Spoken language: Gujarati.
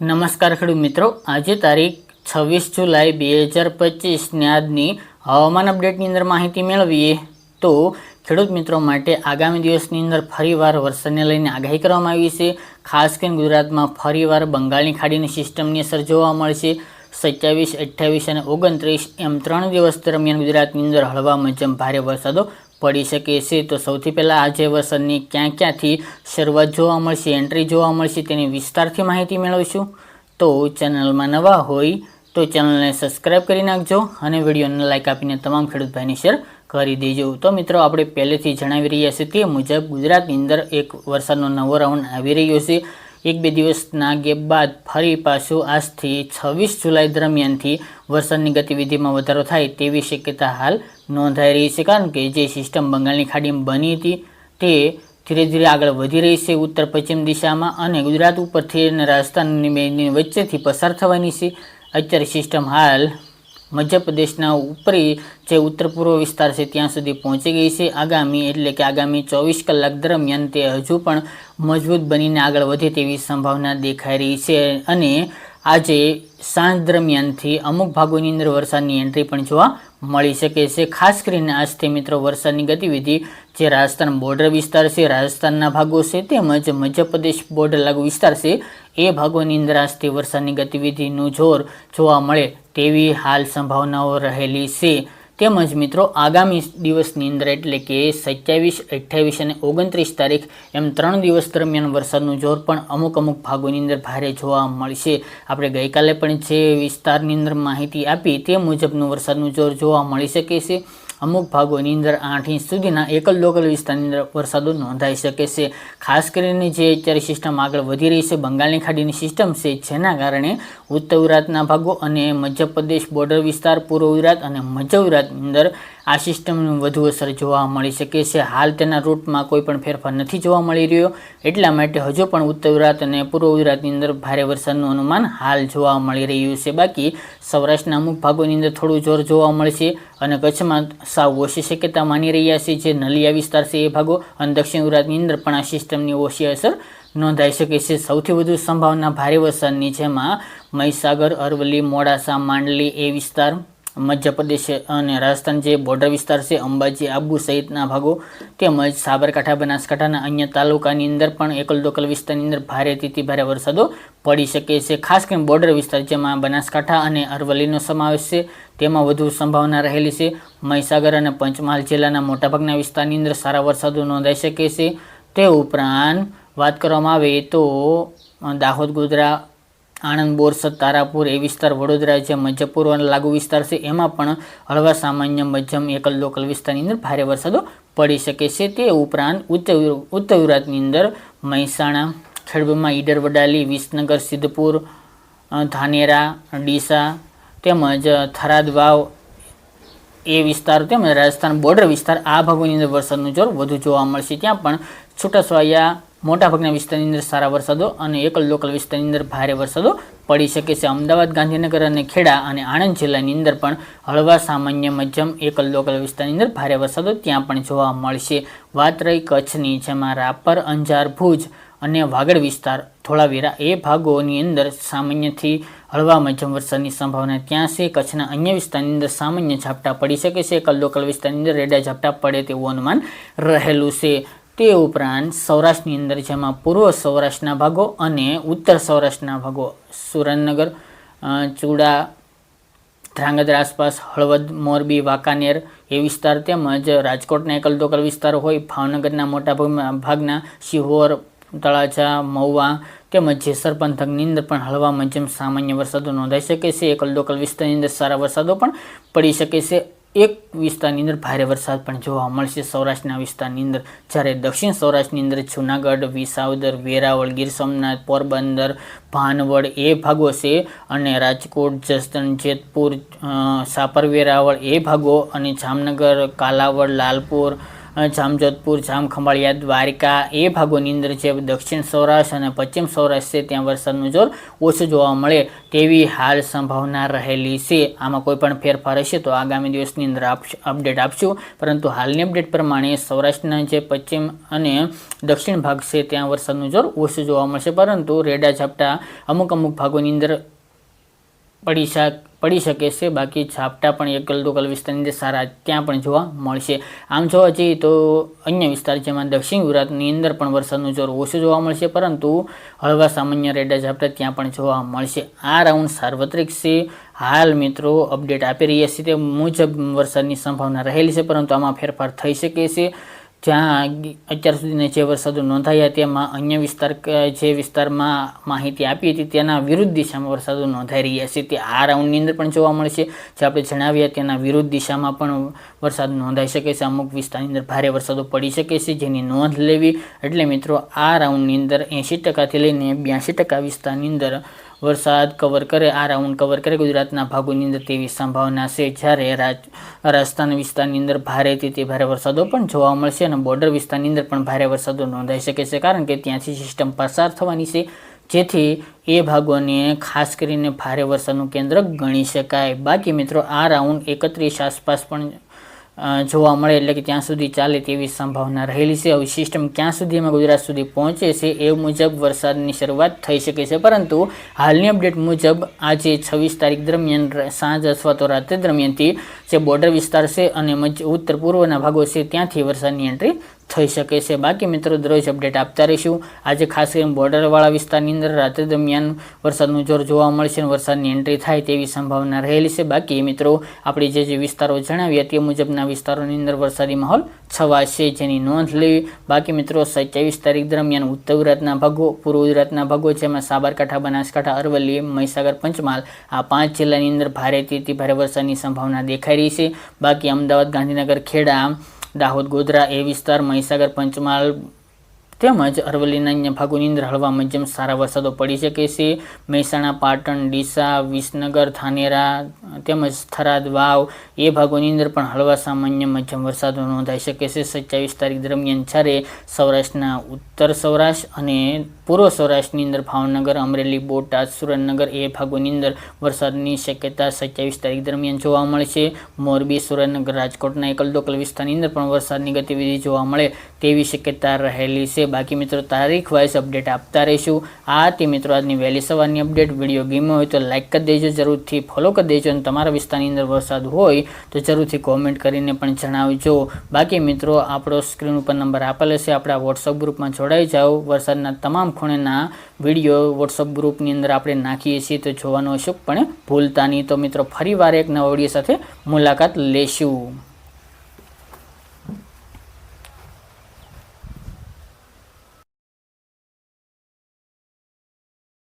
નમસ્કાર ખેડૂત મિત્રો. આજે તારીખ છવ્વીસ જુલાઈ બે હજાર પચીસને આજની હવામાન અપડેટની અંદર માહિતી મેળવીએ તો ખેડૂત મિત્રો માટે આગામી દિવસની અંદર ફરીવાર વરસાદને લઈને આગાહી કરવામાં આવી છે. ખાસ કરીને ગુજરાતમાં ફરીવાર બંગાળની ખાડીની સિસ્ટમની અસર જોવા મળશે સત્યાવીસ અઠ્યાવીસ અને ઓગણત્રીસ એમ ત્રણ દિવસ દરમિયાન ગુજરાતની અંદર હળવા, મધ્યમ, ભારે વરસાદો પડી શકે છે. તો સૌથી પહેલાં આજે વરસાદની ક્યાં ક્યાંથી શરૂઆત જોવા મળશે એન્ટ્રી જોવા મળશે તેની વિસ્તારથી માહિતી મેળવીશું. તો ચેનલમાં નવા હોય તો ચેનલને સબસ્ક્રાઈબ કરી નાખજો અને વિડીયોને લાઇક આપીને તમામ ખેડૂત ભાઈને શેર કરી દેજો. તો મિત્રો, આપણે પહેલેથી જણાવી રહ્યા છીએ તે મુજબ ગુજરાતની અંદર એક વરસાદનો નવો રાઉન્ડ આવી રહ્યો છે. એક બે દિવસના ગેપ બાદ ફરી પાછું આજથી છવ્વીસ જુલાઈ દરમિયાનથી વરસાદની ગતિવિધિમાં વધારો થાય તેવી શક્યતા હાલ નોંધાઈ રહી છે. કારણ કે જે સિસ્ટમ બંગાળની ખાડીમાં બની હતી તે ધીરે ધીરે આગળ વધી રહી છે. ઉત્તર પશ્ચિમ દિશામાં અને ગુજરાત ઉપરથી અને રાજસ્થાનની વચ્ચેથી પસાર થવાની છે. અત્યારે સિસ્ટમ હાલ મધ્યપ્રદેશના ઉપરી જે ઉત્તર પૂર્વ વિસ્તાર છે ત્યાં સુધી પહોંચી ગઈ છે. આગામી એટલે કે આગામી ચોવીસ કલાક દરમિયાન તે હજુ પણ મજબૂત બનીને આગળ વધે તેવી સંભાવના દેખાઈ રહી છે. અને આજે સાંજ દરમિયાનથી અમુક ભાગોની અંદર વરસાદની એન્ટ્રી પણ જોવા મળી શકે છે. ખાસ કરીને આજથી મિત્રો વરસાદની ગતિવિધિ જે રાજસ્થાન બોર્ડર વિસ્તાર છે, રાજસ્થાનના ભાગો છે તેમજ મધ્યપ્રદેશ બોર્ડર લાગુ વિસ્તાર છે, એ ભાગોની અંદર આજથી વરસાદની ગતિવિધિનું જોર જોવા મળે તેવી હાલ સંભાવનાઓ રહેલી છે. તેમજ મિત્રો, આગામી દિવસની અંદર એટલે કે સત્યાવીસ, અઠ્યાવીસ અને ઓગણત્રીસ તારીખ, એમ ત્રણ દિવસ દરમિયાન વરસાદનું જોર પણ અમુક અમુક ભાગોની અંદર ભારે જોવા મળશે. આપણે ગઈકાલે પણ જે વિસ્તારની અંદર માહિતી આપી, તે મુજબનું વરસાદનું જોર જોવા મળી શકે છે. અમુક ભાગોની અંદર આઠ ઇંચ સુધીના એકલ લોકલ વિસ્તારની અંદર વરસાદો નોંધાઈ શકે છે. ખાસ કરીને જે અત્યારે સિસ્ટમ આગળ વધી રહી છે, બંગાળની ખાડીની સિસ્ટમ છે, જેના કારણે ઉત્તર ગુજરાતના ભાગો અને મધ્યપ્રદેશ બોર્ડર વિસ્તાર, પૂર્વ ગુજરાત અને મધ્ય ગુજરાતની અંદર આ સિસ્ટમનું વધુ અસર જોવા મળી શકે છે. હાલ તેના રૂટમાં કોઈ પણ ફેરફાર નથી જોવા મળી રહ્યો. એટલા માટે હજુ પણ ઉત્તર ગુજરાત અને પૂર્વ ગુજરાતની અંદર ભારે વરસાદનું અનુમાન હાલ જોવા મળી રહ્યું છે. બાકી સૌરાષ્ટ્રના અમુક ભાગોની અંદર થોડું જોર જોવા મળશે અને કચ્છમાં સાવ ઓછી શક્યતા માની રહ્યા છે. જે નલિયા વિસ્તાર છે એ ભાગો અને દક્ષિણ ગુજરાતની અંદર પણ આ સિસ્ટમની ઓછી અસર નોંધાઈ શકે છે. સૌથી વધુ સંભાવના ભારે વરસાદની જેમાં મહીસાગર, અરવલ્લી, મોડાસા, માંડલી એ વિસ્તાર મધ્યપ્રદેશ અને રાજસ્થાન જે બોર્ડર વિસ્તાર છે, અંબાજી, આબુ સહિતના ભાગો તેમજ સાબરકાંઠા, બનાસકાંઠાના અન્ય તાલુકાની અંદર પણ એકલ દોકલ વિસ્તારની અંદર ભારેથી ભારે વરસાદો પડી શકે છે. ખાસ કરીને બોર્ડર વિસ્તાર જેમાં બનાસકાંઠા અને અરવલ્લીનો સમાવેશ છે, તેમાં વધુ સંભાવના રહેલી છે. મહીસાગર અને પંચમહાલ જિલ્લાના મોટાભાગના વિસ્તારની અંદર સારા વરસાદો નોંધાઈ શકે છે. તે ઉપરાંત વાત કરવામાં આવે તો દાહોદ, ગોધરા આણંદ, બોરસદ, તારાપુર એ વિસ્તાર વડોદરા જે મધ્ય પૂર્વ લાગુ વિસ્તાર છે. એમાં પણ હળવા સામાન્ય મધ્યમ એકલ લોકલ વિસ્તારની અંદર ભારે વરસાદો પડી શકે છે. તે ઉપરાંત ઉત્તર ઉત્તર ગુજરાતની અંદર મહેસાણા ખેડબમાં ઈડર, વડાલી, વિસનગર, સિદ્ધપુર ધાનેરા ડીસા તેમજ થરાદ, વાવ એ વિસ્તાર તેમજ રાજસ્થાન બોર્ડર વિસ્તાર આ ભાગોની અંદર વરસાદનું જોર વધુ જોવા મળશે. ત્યાં પણ છૂટાછવાયા મોટાભાગના વિસ્તારની અંદર સારા વરસાદો અને એકલ લોકલ વિસ્તારની અંદર ભારે વરસાદો પડી શકે છે. અમદાવાદ, ગાંધીનગર અને ખેડા અને આણંદ જિલ્લાની અંદર પણ હળવા સામાન્ય મધ્યમ એકલ લોકલ વિસ્તારની અંદર ભારે વરસાદો ત્યાં પણ જોવા મળશે. વાત રહી કચ્છની, જેમાં રાપર, અંજાર, ભુજ અને વાગડ વિસ્તાર, ધોળાવીરા એ ભાગોની અંદર સામાન્યથી હળવા મધ્યમ વરસાદની સંભાવના ત્યાં છે. કચ્છના અન્ય વિસ્તારની અંદર સામાન્ય ઝાપટા પડી શકે છે. એકલ લોકલ વિસ્તારની અંદર રેડા ઝાપટા પડે તેવું અનુમાન રહેલું છે. તે ઉપરાંત સૌરાષ્ટ્રની અંદર જેમાં પૂર્વ સૌરાષ્ટ્રના ભાગો અને ઉત્તર સૌરાષ્ટ્રના ભાગો, સુરેન્દ્રનગર ચૂડા, ધ્રાંગધ્રા આસપાસ, હળવદ, મોરબી, વાંકાનેર એ વિસ્તાર તેમજ રાજકોટના એકલ દોકલ વિસ્તાર હોય, ભાવનગરના મોટા ભાગના શિહોર, તળાજા, મહુવા તેમજ જેસર પંથકની અંદર પણ હળવા મધ્યમ સામાન્ય વરસાદો નોંધાઈ શકે છે, એકલ દોકલ વિસ્તારની અંદર સારા વરસાદો પણ પડી શકે છે. એક વિસ્તારની અંદર ભારે વરસાદ પણ જોવા મળશે. સૌરાષ્ટ્રના વિસ્તારની અંદર જ્યારે દક્ષિણ સૌરાષ્ટ્રની અંદર જુનાગઢ, વિસાવદર, વેરાવળ, ગીર સોમનાથ, પોરબંદર, ભાનવડ એ ભાગો છે અને રાજકોટ, જસદણ, જેતપુર સાપર વેરાવળ એ ભાગો અને જામનગર, કાલાવડ, લાલપુર જામજોધપુર, જામખંભાળિયા, દ્વારિકા એ ભાગોની અંદર જે દક્ષિણ સૌરાષ્ટ્ર અને પશ્ચિમ સૌરાષ્ટ્ર છે. ત્યાં વરસાદનું જોર ઓછું જોવા મળે તેવી હાલ સંભાવના રહેલી છે. આમાં કોઈ પણ ફેરફાર હશે તો આગામી દિવસની અંદર અપડેટ આપશું. પરંતુ હાલની અપડેટ પ્રમાણે સૌરાષ્ટ્રના જે પશ્ચિમ અને દક્ષિણ ભાગ છે, ત્યાં વરસાદનું જોર ઓછું જોવા મળશે. પરંતુ રેડા ઝાપટા અમુક અમુક ભાગોની અંદર પડી શક પડી શકે છે. બાકી ઝાપટા પણ એકલ દોકલ વિસ્તારની અંદર સારા ત્યાં પણ જોવા મળશે. આમ જોવા જઈએ તો અન્ય વિસ્તાર જેમાં દક્ષિણ ગુજરાતની અંદર પણ વરસાદનું જોર ઓછું જોવા મળશે, પરંતુ હળવા સામાન્ય રેડા ઝાપટા ત્યાં પણ જોવા મળશે. આ રાઉન્ડ સાર્વત્રિક છે. હાલ મિત્રો અપડેટ આપી રહ્યા છે તે મુજબ વરસાદની સંભાવના રહેલી છે, પરંતુ આમાં ફેરફાર થઈ શકે છે. જ્યાં અત્યાર સુધીના જે વરસાદો નોંધાયા તેમાં અન્ય વિસ્તાર જે વિસ્તારમાં માહિતી આપી હતી તેના વિરુદ્ધ દિશામાં વરસાદો નોંધાઈ રહ્યા છે. તે આ રાઉન્ડની અંદર પણ જોવા મળશે જે આપણે જણાવ્યા તેના વિરુદ્ધ દિશામાં પણ વરસાદ નોંધાઈ શકે છે. અમુક વિસ્તારની અંદર ભારે વરસાદો પડી શકે છે. જેની નોંધ લેવી એટલે મિત્રો આ રાઉન્ડની અંદર એંશી ટકાથી લઈને બ્યાસી ટકા વિસ્તારની અંદર વરસાદ કવર કરે, આ રાઉન્ડ કવર કરે. ગુજરાતના ભાગોની અંદર તેવી સંભાવના છે. જ્યારે રાજ, રાજસ્થાન વિસ્તારની અંદર ભારેથી તે ભારે વરસાદો પણ જોવા મળશે અને બોર્ડર વિસ્તારની અંદર પણ ભારે વરસાદો નોંધાઈ શકે છે. કારણ કે ત્યાંથી સિસ્ટમ પસાર થવાની છે. જેથી એ ભાગોને ખાસ કરીને ભારે વરસાદનું કેન્દ્ર ગણી શકાય. બાકી મિત્રો, આ રાઉન્ડ એકત્રીસ આસપાસ પણ જોવા મળે એટલે કે ત્યાં સુધી ચાલે તેવી સંભાવના રહેલી છે. હવે સિસ્ટમ ક્યાં સુધીમાં ગુજરાત સુધી પહોંચે છે એ મુજબ વરસાદની શરૂઆત થઈ શકે છે. પરંતુ હાલની અપડેટ મુજબ આજે છવ્વીસ તારીખ દરમિયાન સાંજ અથવા તો રાત્રે દરમિયાનથી જે બોર્ડર વિસ્તાર છે અને ઉત્તર પૂર્વના ભાગો છે, ત્યાંથી વરસાદની એન્ટ્રી થઈ શકે છે. બાકી મિત્રો, દરરોજ અપડેટ આપતા રહીશું. આજે ખાસ કરીને બોર્ડરવાળા વિસ્તારની અંદર રાત્રે દરમિયાન વરસાદનું જોર જોવા મળશે અને વરસાદની એન્ટ્રી થાય તેવી સંભાવના રહેલી છે. બાકી મિત્રો, આપણે જે જે વિસ્તારો જણાવ્યા તે મુજબના વિસ્તારોની અંદર વરસાદી માહોલ છવાશે જેની નોંધ લેવી. બાકી મિત્રો, સત્યાવીસ તારીખ દરમિયાન ઉત્તર ગુજરાતના ભાગો, પૂર્વ ગુજરાતના ભાગો જેમાં સાબરકાંઠા, બનાસકાંઠા, અરવલ્લી, મહીસાગર, પંચમહાલ આ પાંચ જિલ્લાની અંદર ભારેથી ભારે વરસાદની સંભાવના દેખાઈ રહી છે. બાકી અમદાવાદ, ગાંધીનગર, ખેડા દાહોદ ગોધરા એ વિસ્તાર મહીસાગર પંચમહાલ તેમજ અરવલ્લીના અન્ય ભાગોની અંદર હળવા મધ્યમ સારા વરસાદો પડી શકે છે, મહેસાણા, પાટણ, ડીસા, વિસનગર, ધાનેરા તેમજ થરાદ, વાવ એ ભાગોની અંદર પણ હળવા સામાન્ય મધ્યમ વરસાદો નોંધાઈ શકે છે. સત્યાવીસ તારીખ દરમિયાન જ્યારે સૌરાષ્ટ્રના ઉત્તર સૌરાષ્ટ્ર અને પૂર્વ સૌરાષ્ટ્રની અંદર ભાવનગર, અમરેલી, બોટાદ, સુરેન્દ્રનગર એ ભાગોની અંદર વરસાદની શક્યતા સત્યાવીસ તારીખ દરમિયાન જોવા મળશે મોરબી, સુરેન્દ્રનગર, રાજકોટના એકલ દોકલ વિસ્તારની અંદર પણ વરસાદની ગતિવિધિ જોવા મળે તેવી શક્યતા રહેલી છે. બાકી મિત્રો, તારીખ વાઇઝ અપડેટ આપતા રહીશું. આ તે મિત્રો, આજની વહેલી સવારની અપડેટ વીડિયો ગમ્યો હોય તો લાઇક કરી દેજો. જરૂરથી ફોલો કરી દેજો. અને તમારા વિસ્તારની અંદર વરસાદ હોય તો જરૂરથી કોમેન્ટ કરીને પણ જણાવજો. બાકી મિત્રો, આપણો સ્ક્રીન ઉપર નંબર આપેલો છે. આપણા વોટ્સઅપ ગ્રુપમાં જોડાઈ જાઓ. વરસાદના તમામ ખૂણેના વીડિયો વોટ્સઅપ ગ્રુપની અંદર આપણે નાખીએ છીએ. તો જોવાનું પણ ભૂલતા નહીં. તો મિત્રો, ફરીવાર એક નવા વીડિયો સાથે મુલાકાત લેશું.